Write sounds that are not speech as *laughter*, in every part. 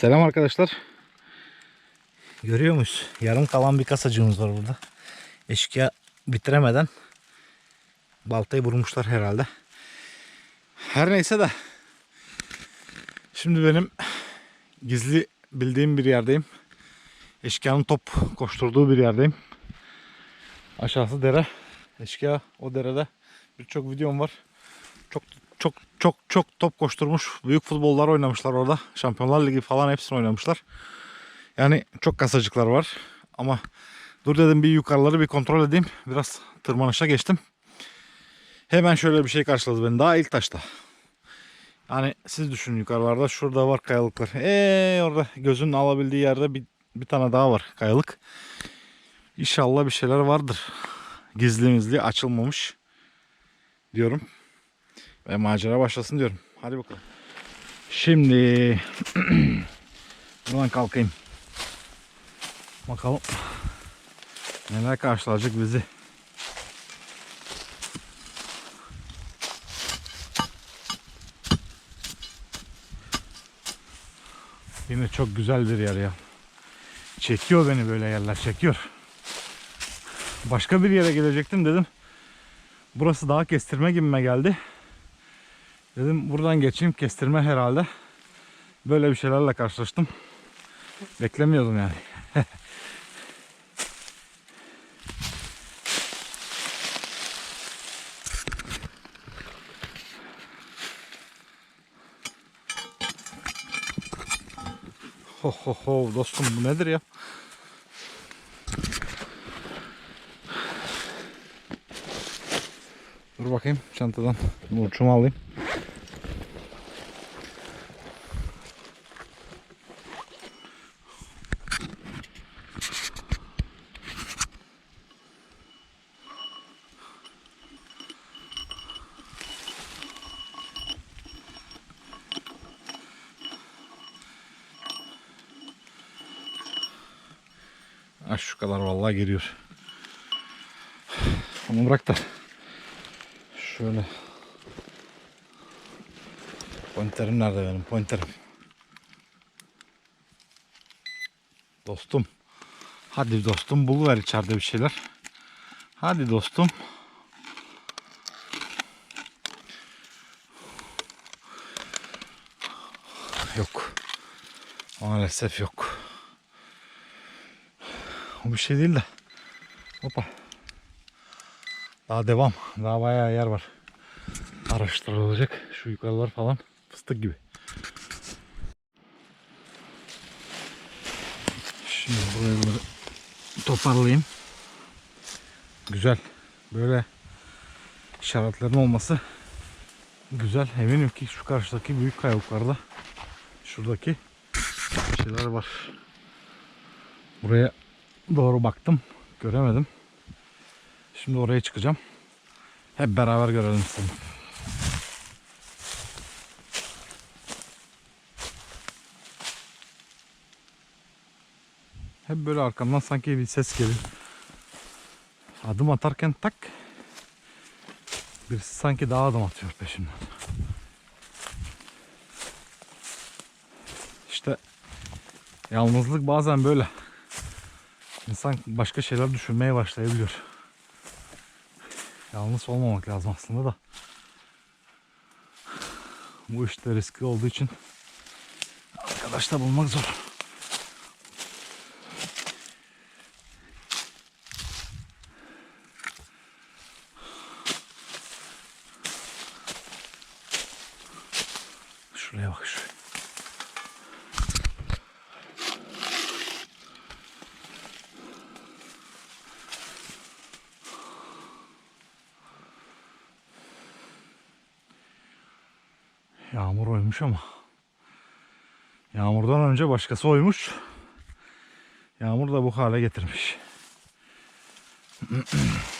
Selam arkadaşlar. Görüyor muyuz? Yarım kalan bir kasacığımız var burada. Eşkıya bitiremeden baltayı vurmuşlar herhalde. Her neyse de şimdi benim gizli bildiğim bir yerdeyim. Eşkıyanın top koşturduğu bir yerdeyim. Aşağısı dere. Eşkıya o derede birçok videom var. Çok çok çok çok top koşturmuş. Büyük futbollar oynamışlar orada. Şampiyonlar Ligi falan hepsini oynamışlar. Yani çok kasacıklar var. Ama dur dedim bir yukarıları bir kontrol edeyim. Biraz tırmanışa geçtim. Hemen şöyle bir şey karşıladı beni. Daha ilk taşta. Yani siz düşünün yukarılarda. Şurada var kayalıklar. Eee orada gözün alabildiği yerde bir, bir tane daha var kayalık. İnşallah bir şeyler vardır. Gizli mizli açılmamış diyorum. Ve macera başlasın diyorum. Hadi bakalım. Şimdi *clears throat* buradan kalkayım. Bakalım neler karşılayacak bizi. Yine çok güzel bir yer ya. Çekiyor beni böyle yerler çekiyor. Başka bir yere gelecektim dedim. Burası daha kestirme gibime geldi. Dedim buradan geçeyim kestirme herhalde. Böyle bir şeylerle karşılaştım. Beklemiyordum yani. *laughs* ho ho ho dostum bu nedir ya? Dur bakayım çantadan burçumu alayım. Ah şu kadar vallahi giriyor. Onu bırak da şöyle Pointerim nerede benim pointerim? Dostum. Hadi dostum buluver içeride bir şeyler. Hadi dostum. Yok. Maalesef yok. O bir şey değil de. Hoppa. Daha devam. Daha bayağı yer var. Araştırılacak. Şu yukarılar falan fıstık gibi. Şimdi buraları toparlayayım. Güzel. Böyle işaretlerin olması güzel. Eminim ki şu karşıdaki büyük kayalıklarda şuradaki şeyler var. Buraya doğru baktım. Göremedim. Şimdi oraya çıkacağım. Hep beraber görelim istedim. Hep böyle arkamdan sanki bir ses geliyor. Adım atarken tak birisi sanki daha adım atıyor peşimden. İşte yalnızlık bazen böyle. İnsan başka şeyler düşünmeye başlayabiliyor. Yalnız olmamak lazım aslında da. Bu işte riskli olduğu için arkadaş da bulmak zor. Şuraya bak şuraya. Yağmur oymuş ama. Yağmurdan önce başkası oymuş. Yağmur da bu hale getirmiş. *clears throat*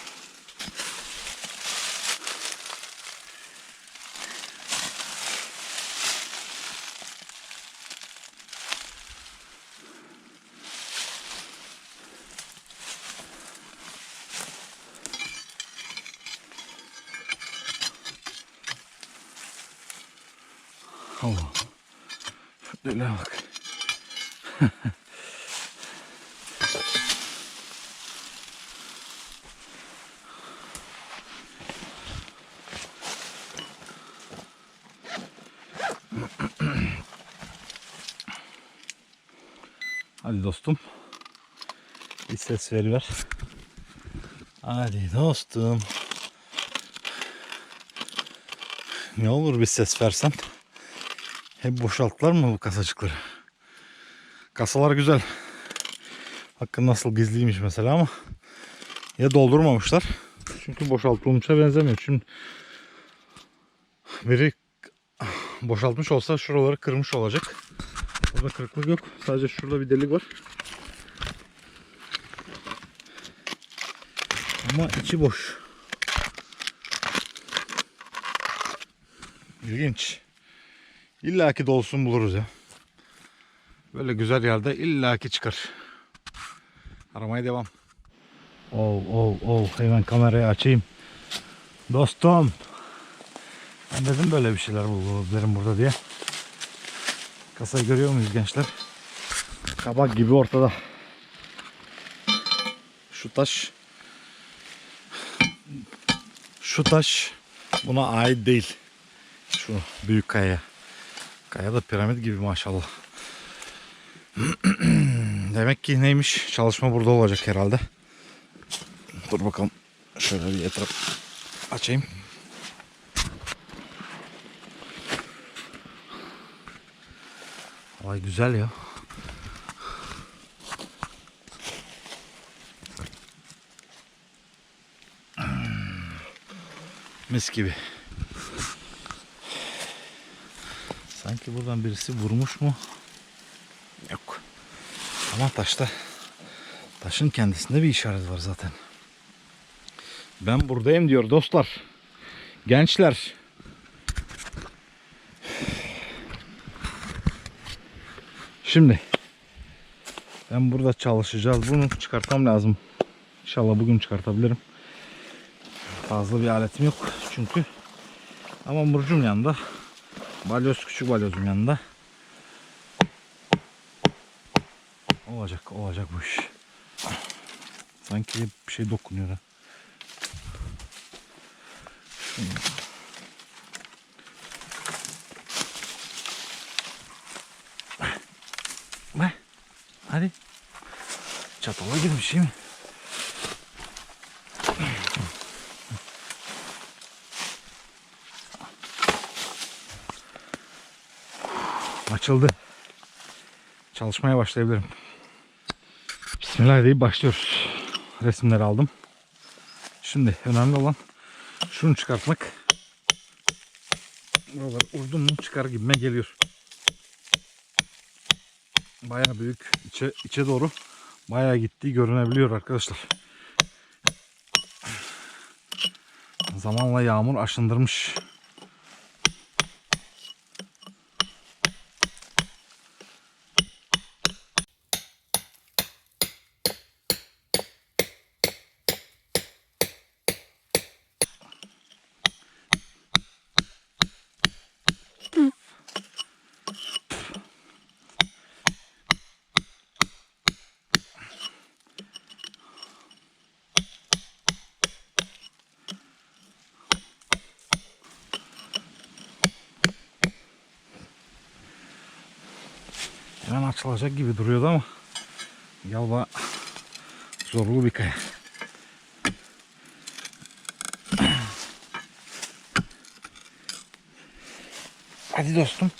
Deliğe bak. Hadi dostum. Bir ses veriver. Hadi dostum. Ne olur bir ses versen. Hep boşalttılar mı bu kasacıkları? Kasalar güzel. Hakkın nasıl gizliymiş mesela ama ya doldurmamışlar. Çünkü boşaltılmışa benzemiyor. Şimdi biri boşaltmış olsa şuraları kırmış olacak. Burada kırıklık yok. Sadece şurada bir delik var. Ama içi boş. İlginç. İlla ki dolsun buluruz ya. Böyle güzel yerde illa ki çıkar. Aramaya devam. Oh oh oh hemen kamerayı açayım. Dostum. Ben dedim böyle bir şeyler bulabilirim burada diye. Kasayı görüyor muyuz gençler? Kabak gibi ortada. Şu taş şu taş buna ait değil. Şu büyük kaya. Kaya da piramit gibi maşallah. *clears throat* Demek ki neymiş? Çalışma burada olacak herhalde. Dur bakalım. Şöyle bir etraf açayım. Vay güzel ya. Mis gibi. Sanki buradan birisi vurmuş mu? Yok. Ama taşta taşın kendisinde bir işaret var zaten. Ben buradayım diyor dostlar. Gençler. Şimdi ben burada çalışacağız. Bunu çıkartmam lazım. İnşallah bugün çıkartabilirim. Fazla bir aletim yok çünkü. Ama burcum yanında. Balyoz küçük balyozum yanında. Olacak olacak bu iş. Sanki bir şey dokunuyor ha. Şunu. Hadi. Çatala bir şey mi? Açıldı. Çalışmaya başlayabilirim. Bismillah deyip başlıyoruz. Resimleri aldım. Şimdi önemli olan şunu çıkartmak. Buralar vurdum mu çıkar gibime geliyor. Bayağı büyük içe, içe doğru bayağı gittiği görünebiliyor arkadaşlar. Zamanla yağmur aşındırmış. Hemen açılacak gibi duruyordu ama galiba zorlu bir kaya. Hadi dostum.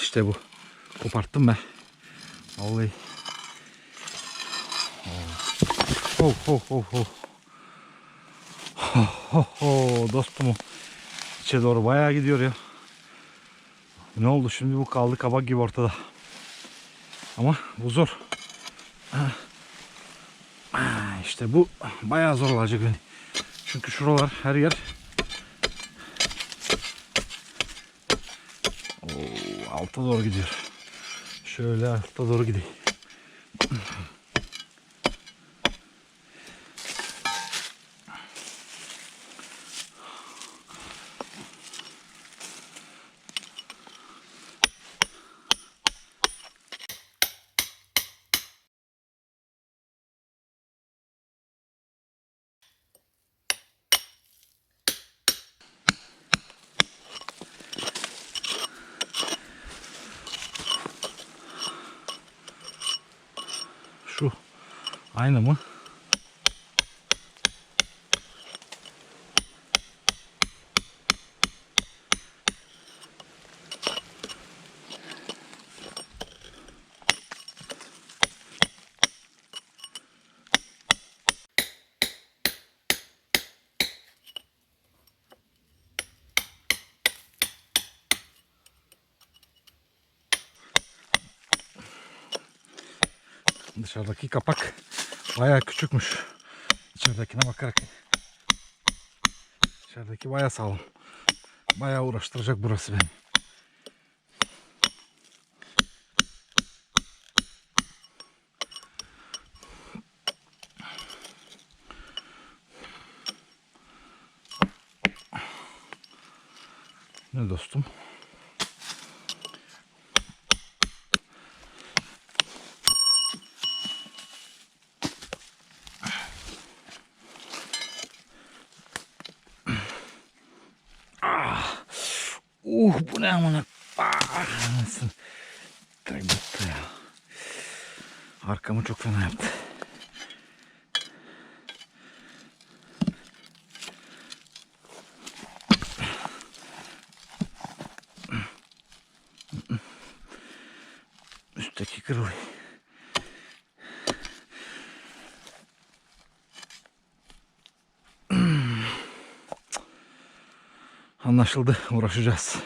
İşte bu. Koparttım ben. Vallahi. Oh oh oh oh. Oh oh oh dostum. İçe doğru bayağı gidiyor ya. Ne oldu şimdi bu kaldı kabak gibi ortada. Ama bu zor. Ah. Ah, İşte bu bayağı zor olacak. Çünkü şuralar her yer Oo, alta doğru gidiyor. Şöyle alta doğru gideyim. Aynı mı? Dışarıdaki kapak bayağı küçükmüş. İçeridekine bakarak. İçerideki bayağı sağlam. Bayağı uğraştıracak burası beni. Ne dostum? Uh bu ne amına. Ah, anasını. Kaybetti ya. Arkamı çok fena yaptı. Üstteki kırılıyor. Anlaşıldı. Uğraşacağız.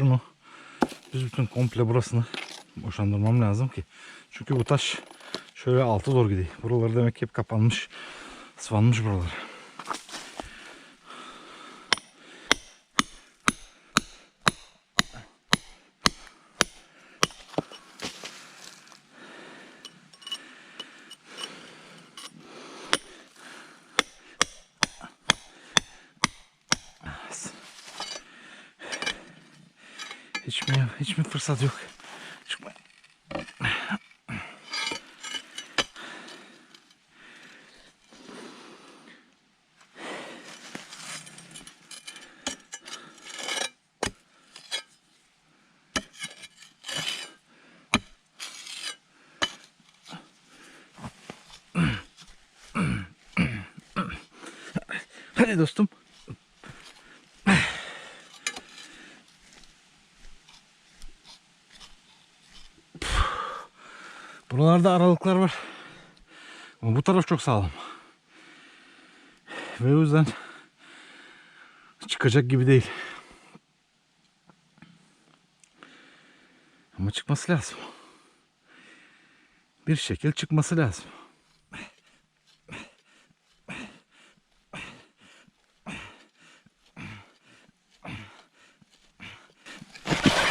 Şunu biz bütün komple burasını boşandırmam lazım ki. Çünkü bu taş şöyle altı doğru gidiyor. Buraları demek ki hep kapanmış. Sıvanmış buralar. Hiç mi, fırsat yok? Çıkma. Hadi dostum. Buralarda aralıklar var. Ama bu taraf çok sağlam. Ve o yüzden çıkacak gibi değil. Ama çıkması lazım. Bir şekil çıkması lazım.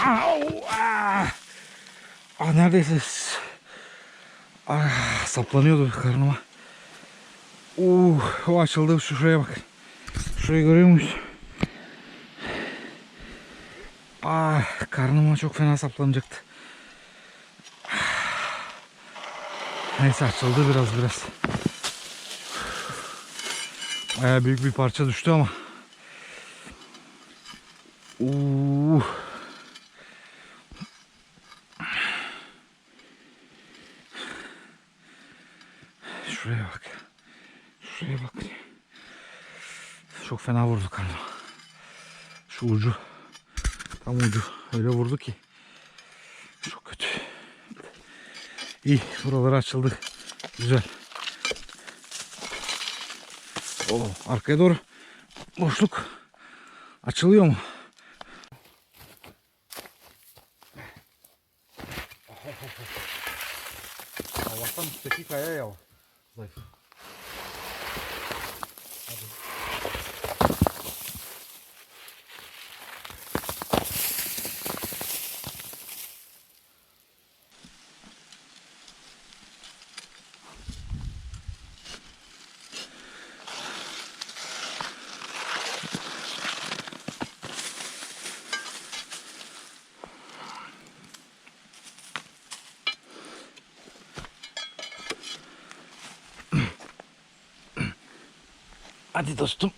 Au, ah. Ah, neredeyse Ah, saplanıyordu karnıma. Uh, o açıldı. Şu şuraya bak. Şurayı görüyor muyuz? Ah, karnıma çok fena saplanacaktı. Neyse açıldı biraz biraz. Baya büyük bir parça düştü ama. Uh. Şuraya bak. Şuraya bak. Çok fena vurdu karnıma. Şu ucu. Tam ucu. Öyle vurdu ki. Çok kötü. İyi. Buraları açıldı. Güzel. Oo, arkaya doğru boşluk açılıyor mu? Allah'tan üstteki kaya ya. Zayıf. Hadi dostum.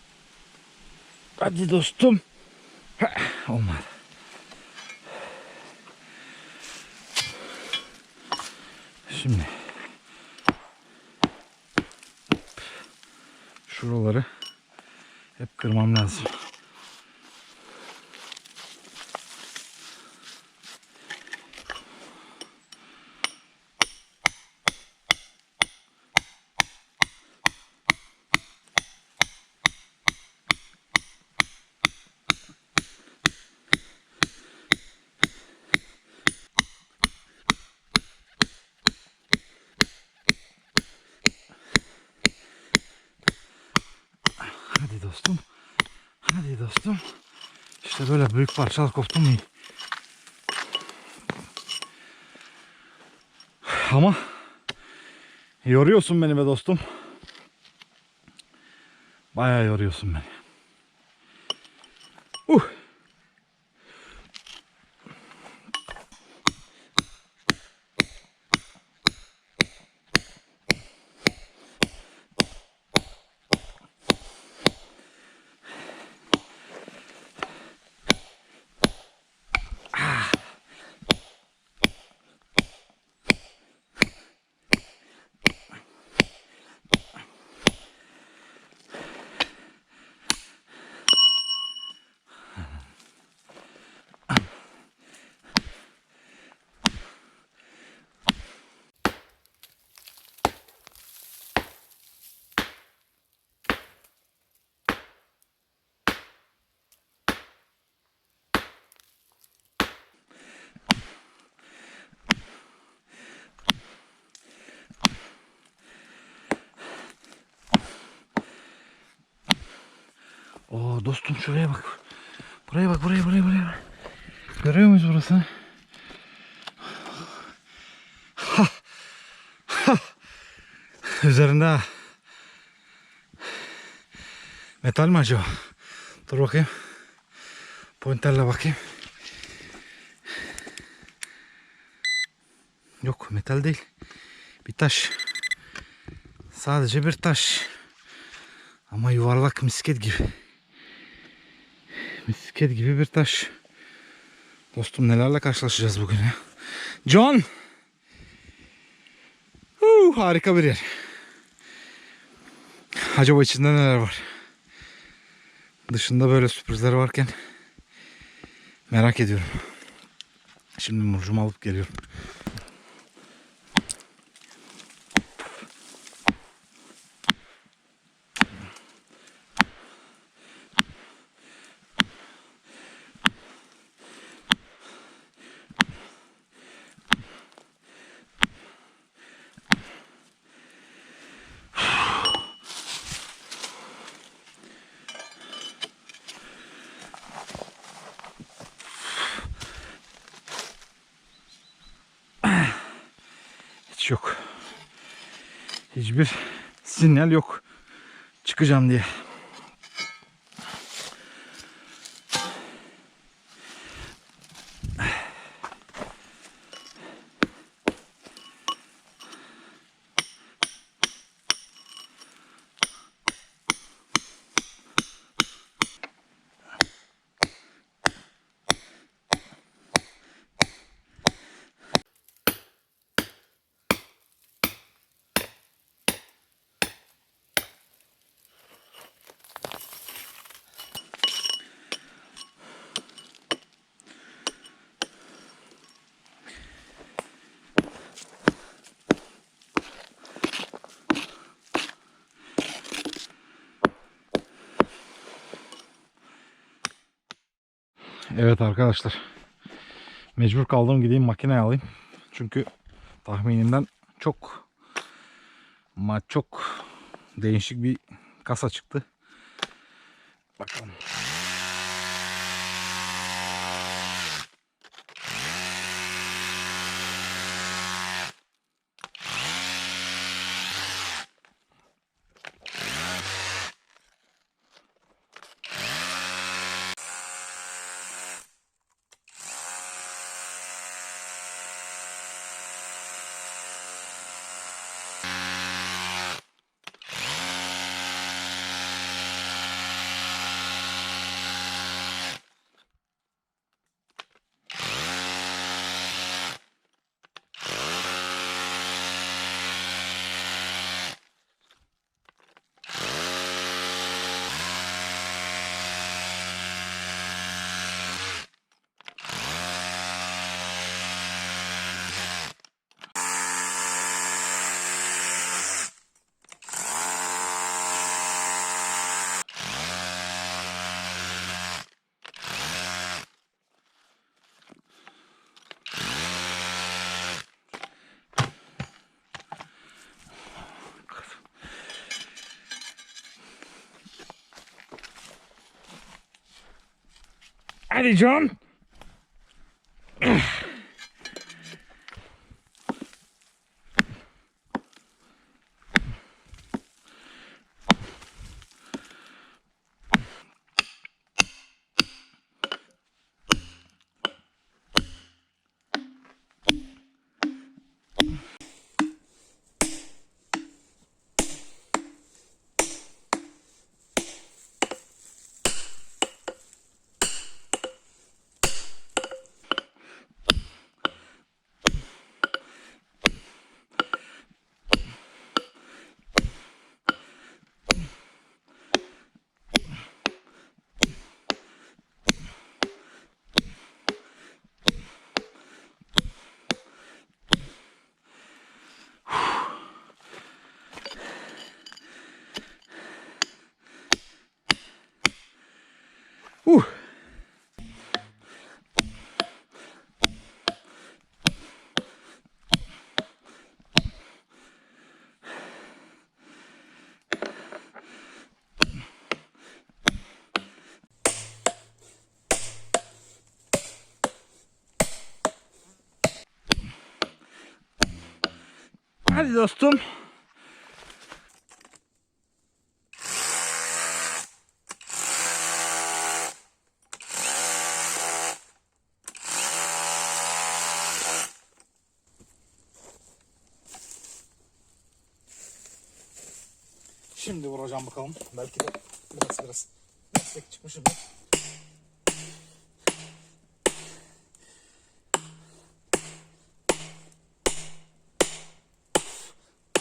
Hadi dostum. Olmadı. Şimdi şuraları hep kırmam lazım. Hadi dostum. Dostum. İşte böyle büyük parçalar koptu mu iyi. Ama yoruyorsun beni be dostum. Bayağı yoruyorsun beni. Oo dostum şuraya bak. Buraya bak buraya buraya buraya. Görüyor muyuz burasını? Üzerinde. Metal mi acaba? Dur bakayım. Pointerle bakayım. Yok metal değil. Bir taş. Sadece bir taş. Ama yuvarlak misket gibi. Misket gibi bir taş. Dostum nelerle karşılaşacağız bugün ya. John! Huu, harika bir yer. Acaba içinde neler var? Dışında böyle sürprizler varken merak ediyorum. Şimdi murcumu alıp geliyorum. Hiç yok. Hiçbir sinyal yok. Çıkacağım diye. Evet arkadaşlar. Mecbur kaldım gideyim makine alayım. Çünkü tahminimden çok ama çok değişik bir kasa çıktı. Bakalım. Hadi John. Uh. Hadi dostum. Şimdi vuracağım bakalım. Belki de biraz biraz destek çıkmışım.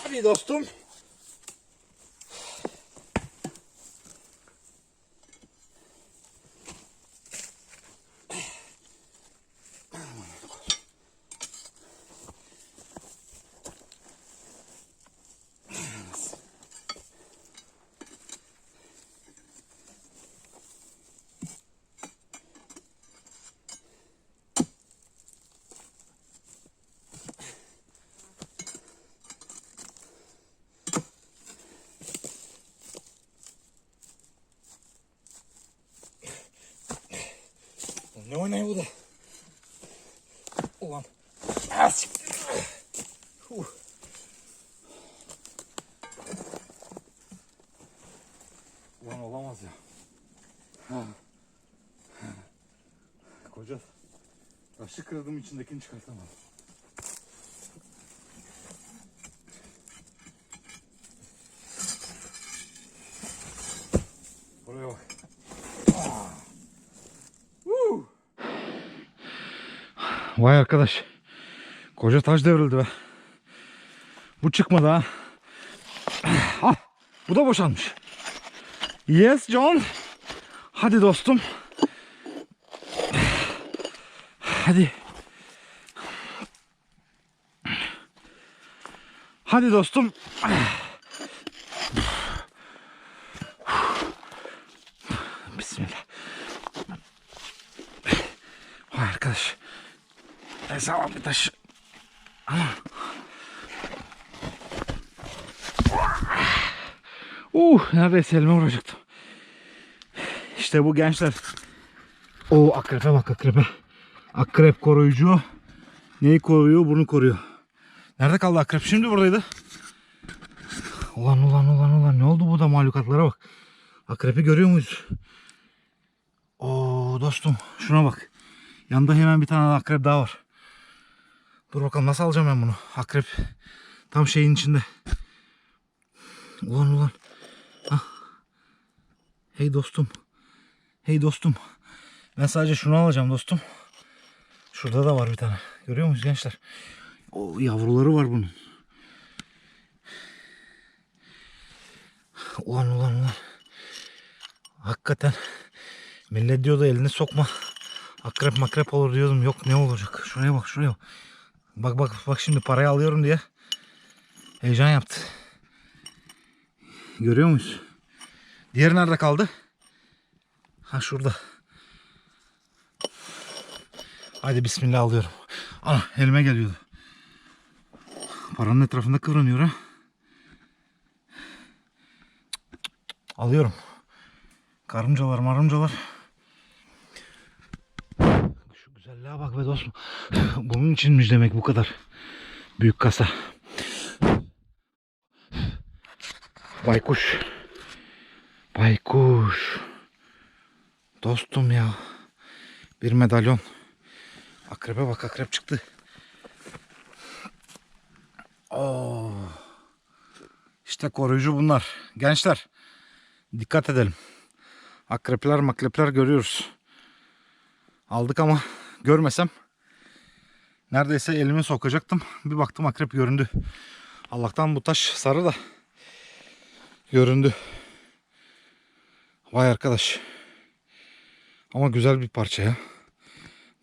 Hadi dostum. Ne oynayı bu da? Ulan. Siktir. Huh. Ulan olamaz ya. Ha. Koca taşı kırdım içindekini çıkartamadım. Buraya bak. Vay arkadaş. Koca taş devrildi be. Bu çıkmadı ha. *clears throat* Ah, bu da boşalmış. Yes John. Hadi dostum. *clears throat* Hadi. Hadi dostum. *clears throat* Bismillah. Vay arkadaş. Ama. Uh, neredeyse elime vuracaktım. İşte bu gençler. O akrepe bak akrepe. Akrep koruyucu. Neyi koruyor? Bunu koruyor. Nerede kaldı akrep? Şimdi buradaydı. Ulan ulan ulan ulan ne oldu bu da mahlukatlara bak. Akrepi görüyor muyuz? Oo dostum şuna bak. Yanında hemen bir tane akrep daha var. Dur bakalım nasıl alacağım ben bunu? Akrep tam şeyin içinde. Ulan ulan. Hah. Hey dostum. Hey dostum. Ben sadece şunu alacağım dostum. Şurada da var bir tane. Görüyor musunuz gençler? O yavruları var bunun. Ulan ulan ulan. Hakikaten millet diyordu elini sokma. Akrep makrep olur diyordum. Yok ne olacak? Şuraya bak şuraya bak. Bak bak bak şimdi parayı alıyorum diye. Heyecan yaptı. Görüyor muyuz? Diğeri nerede kaldı? Ha şurada. Hadi bismillah alıyorum. Ana elime geliyordu. Paranın etrafında kıvranıyor ha. Alıyorum. Karıncalar marıncalar. Bunun içinmiş demek bu kadar büyük kasa. Baykuş. Baykuş. Dostum ya. Bir medalyon. Akrebe bak akrep çıktı. Oo. İşte koruyucu bunlar. Gençler dikkat edelim. Akrepler makrepler görüyoruz. Aldık ama görmesem neredeyse elimi sokacaktım. Bir baktım akrep göründü. Allah'tan bu taş sarı da göründü. Vay arkadaş. Ama güzel bir parça ya.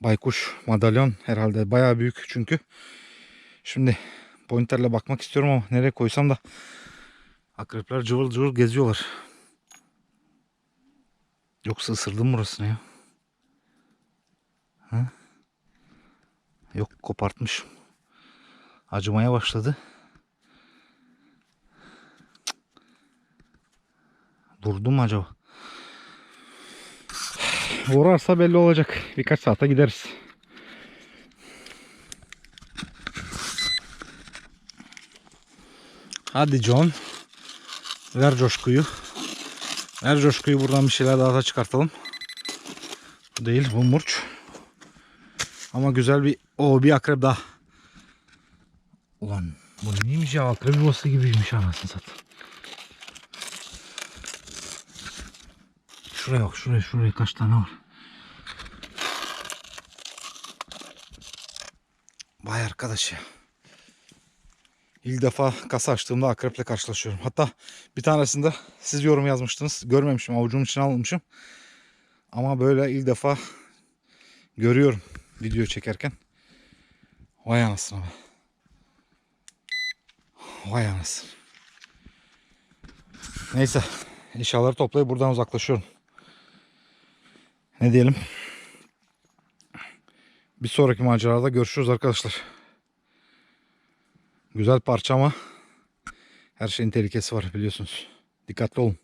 Baykuş madalyon herhalde bayağı büyük çünkü. Şimdi pointerle bakmak istiyorum ama nereye koysam da akrepler cıvıl cıvıl geziyorlar. Yoksa ısırdım burasını ya. Ha? Yok kopartmışım. Acımaya başladı. Durdu mu acaba? Uğrarsa belli olacak. Birkaç saate gideriz. Hadi John. Ver coşkuyu. Ver coşkuyu buradan bir şeyler daha da çıkartalım. Bu değil bu murç. Ama güzel bir o bir akrep daha. Ulan bu neymiş ya akrep yuvası gibiymiş anasını satayım. Şuraya bak şuraya şuraya kaç tane var. Vay arkadaş ya. İlk defa kasa açtığımda akreple karşılaşıyorum. Hatta bir tanesinde siz yorum yazmıştınız. Görmemişim avucumun içine almışım. Ama böyle ilk defa görüyorum video çekerken. Vay anasını be. Vay anasını. Neyse eşyaları toplayıp buradan uzaklaşıyorum. Ne diyelim? Bir sonraki macerada görüşürüz arkadaşlar. Güzel parça ama her şeyin tehlikesi var biliyorsunuz. Dikkatli olun.